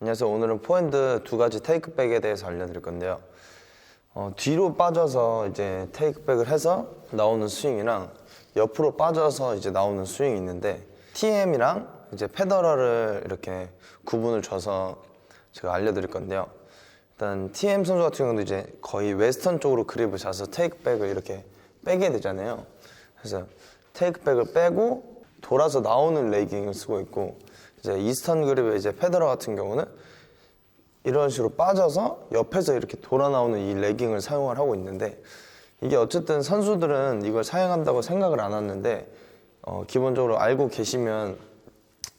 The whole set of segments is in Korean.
안녕하세요. 오늘은 포핸드 두 가지 테이크백에 대해서 알려드릴 건데요. 어, 뒤로 빠져서 이제 테이크백을 해서 나오는 스윙이랑 옆으로 빠져서 이제 나오는 스윙이 있는데 TM이랑 이제 페더러를 이렇게 구분을 줘서 제가 알려드릴 건데요. 일단 TM 선수 같은 경우도 이제 거의 웨스턴 쪽으로 그립을 잡아서 테이크백을 이렇게 빼게 되잖아요. 그래서 테이크백을 빼고 돌아서 나오는 레깅을 쓰고 있고 이제 이스턴 그립의 이제 페더러 같은 경우는 이런 식으로 빠져서 옆에서 이렇게 돌아 나오는 이 레깅을 사용을 하고 있는데 이게 어쨌든 선수들은 이걸 사용한다고 생각을 안 하는데 어, 기본적으로 알고 계시면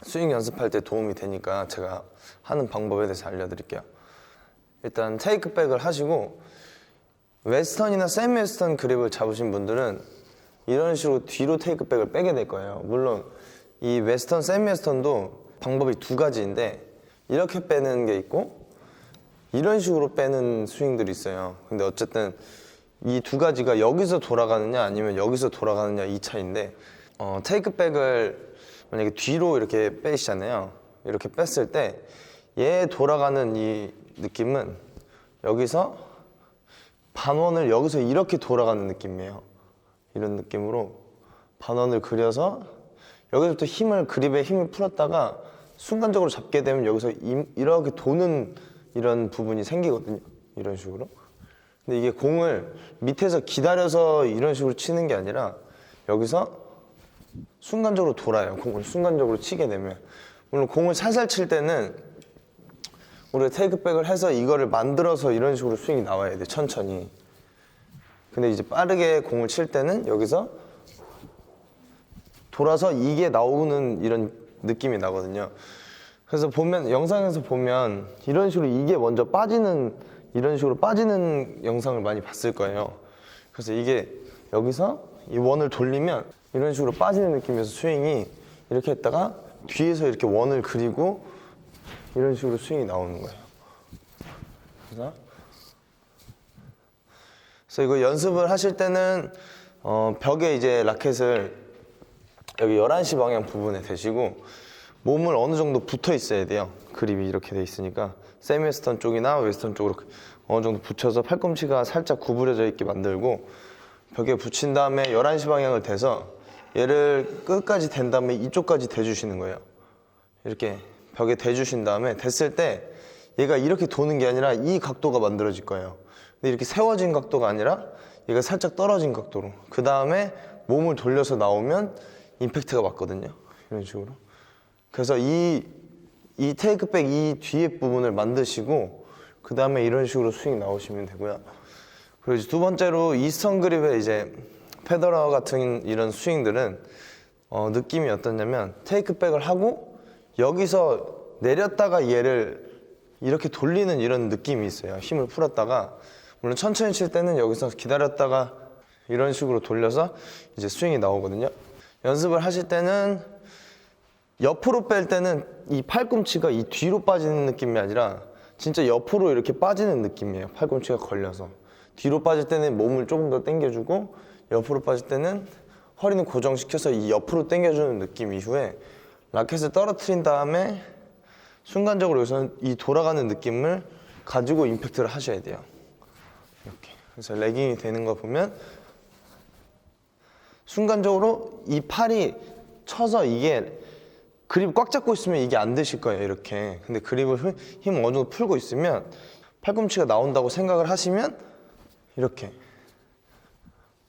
스윙 연습할 때 도움이 되니까 제가 하는 방법에 대해서 알려드릴게요. 일단 테이크백을 하시고 웨스턴이나 세미 웨스턴 그립을 잡으신 분들은 이런 식으로 뒤로 테이크백을 빼게 될 거예요. 물론 이 웨스턴, 세미 웨스턴도 방법이 두 가지인데 이렇게 빼는 게 있고 이런 식으로 빼는 스윙들이 있어요. 근데 어쨌든 이 두 가지가 여기서 돌아가느냐 아니면 여기서 돌아가느냐 이 차이인데 어, 테이크백을 만약에 뒤로 이렇게 빼시잖아요. 이렇게 뺐을 때 얘 돌아가는 이 느낌은 여기서 반원을 여기서 이렇게 돌아가는 느낌이에요. 이런 느낌으로 반원을 그려서 여기서부터 힘을 그립에 힘을 풀었다가 순간적으로 잡게 되면 여기서 이- 이렇게 도는 이런 부분이 생기거든요. 이런 식으로. 근데 이게 공을 밑에서 기다려서 이런 식으로 치는 게 아니라 여기서 순간적으로 돌아요. 공을 순간적으로 치게 되면. 물론 공을 살살 칠 때는 우리가 테이크백을 해서 이거를 만들어서 이런 식으로 스윙이 나와야 돼. 천천히. 근데 이제 빠르게 공을 칠 때는 여기서 돌아서 이게 나오는 이런 느낌이 나거든요. 그래서 보면 영상에서 보면 이런 식으로 이게 먼저 빠지는 이런 식으로 빠지는 영상을 많이 봤을 거예요. 그래서 이게 여기서 이 원을 돌리면 이런 식으로 빠지는 느낌에서 스윙이 이렇게 했다가 뒤에서 이렇게 원을 그리고 이런 식으로 스윙이 나오는 거예요. 그래서 그래서 이거 연습을 하실 때는 어, 벽에 이제 라켓을 여기 11시 방향 부분에 대시고 몸을 어느 정도 붙어 있어야 돼요. 그립이 이렇게 돼 있으니까 세미 웨스턴 쪽이나 웨스턴 쪽으로 어느 정도 붙여서 팔꿈치가 살짝 구부려져 있게 만들고 벽에 붙인 다음에 11시 방향을 대서 얘를 끝까지 댄 다음에 이쪽까지 대주시는 거예요. 이렇게 벽에 대주신 다음에 됐을 때 얘가 이렇게 도는 게 아니라 이 각도가 만들어질 거예요. 근데 이렇게 세워진 각도가 아니라 얘가 살짝 떨어진 각도로. 그 다음에 몸을 돌려서 나오면 임팩트가 맞거든요. 이런 식으로. 그래서 이, 이 테이크백 이 뒤에 부분을 만드시고 그 다음에 이런 식으로 스윙 나오시면 되고요. 그리고 두 번째로 이스턴 그립의 이제 페더러 같은 이런 스윙들은 어, 느낌이 어떠냐면 테이크백을 하고 여기서 내렸다가 얘를 이렇게 돌리는 이런 느낌이 있어요. 힘을 풀었다가 물론 천천히 칠 때는 여기서 기다렸다가 이런 식으로 돌려서 이제 스윙이 나오거든요. 연습을 하실 때는 옆으로 뺄 때는 이 팔꿈치가 이 뒤로 빠지는 느낌이 아니라 진짜 옆으로 이렇게 빠지는 느낌이에요. 팔꿈치가 걸려서. 뒤로 빠질 때는 몸을 조금 더 당겨주고 옆으로 빠질 때는 허리는 고정시켜서 이 옆으로 당겨주는 느낌 이후에 라켓을 떨어뜨린 다음에 순간적으로 여기서는 이 돌아가는 느낌을 가지고 임팩트를 하셔야 돼요. 이렇게. 그래서 레깅이 되는 거 보면 순간적으로 이 팔이 쳐서 이게 그립 꽉 잡고 있으면 이게 안 되실 거예요 이렇게 근데 그립을 힘- 힘 어느 정도 풀고 있으면 팔꿈치가 나온다고 생각을 하시면 이렇게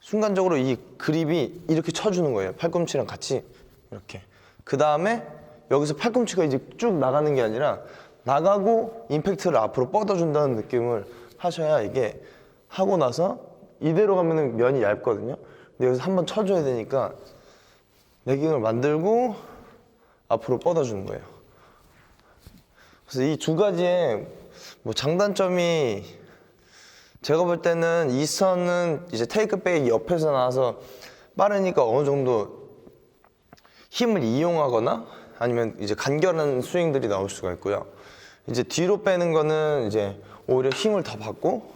순간적으로 이 그립이 이렇게 쳐주는 거예요. 팔꿈치랑 같이 이렇게. 그 다음에 여기서 팔꿈치가 이제 쭉 나가는 게 아니라 나가고 임팩트를 앞으로 뻗어준다는 느낌을 하셔야 이게 하고 나서 이대로 가면은 면이 얇거든요. 근데 여기서 한번 쳐줘야 되니까 레깅을 만들고 앞으로 뻗어주는 거예요. 그래서 이 두 가지의 뭐 장단점이 제가 볼 때는 이 선은 이제 테이크백이 옆에서 나와서 빠르니까 어느 정도 힘을 이용하거나 아니면 이제 간결한 스윙들이 나올 수가 있고요. 이제 뒤로 빼는 거는 이제 오히려 힘을 더 받고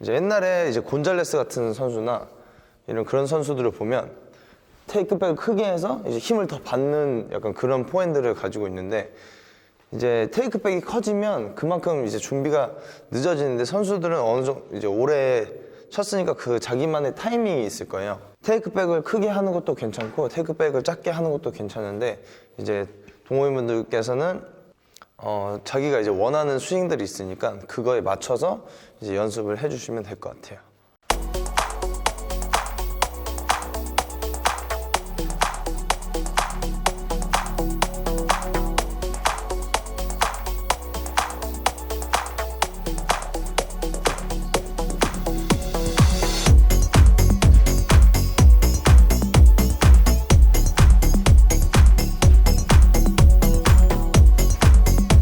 이제 옛날에 이제 곤잘레스 같은 선수나 이런 그런 선수들을 보면 테이크백을 크게 해서 이제 힘을 더 받는 약간 그런 포핸드를 가지고 있는데 이제 테이크백이 커지면 그만큼 이제 준비가 늦어지는데 선수들은 어느 정도 이제 오래 쳤으니까 그 자기만의 타이밍이 있을 거예요. 테이크백을 크게 하는 것도 괜찮고 테이크백을 작게 하는 것도 괜찮은데 이제 동호인분들께서는 어, 자기가 이제 원하는 스윙들이 있으니까 그거에 맞춰서 이제 연습을 해주시면 될 것 같아요.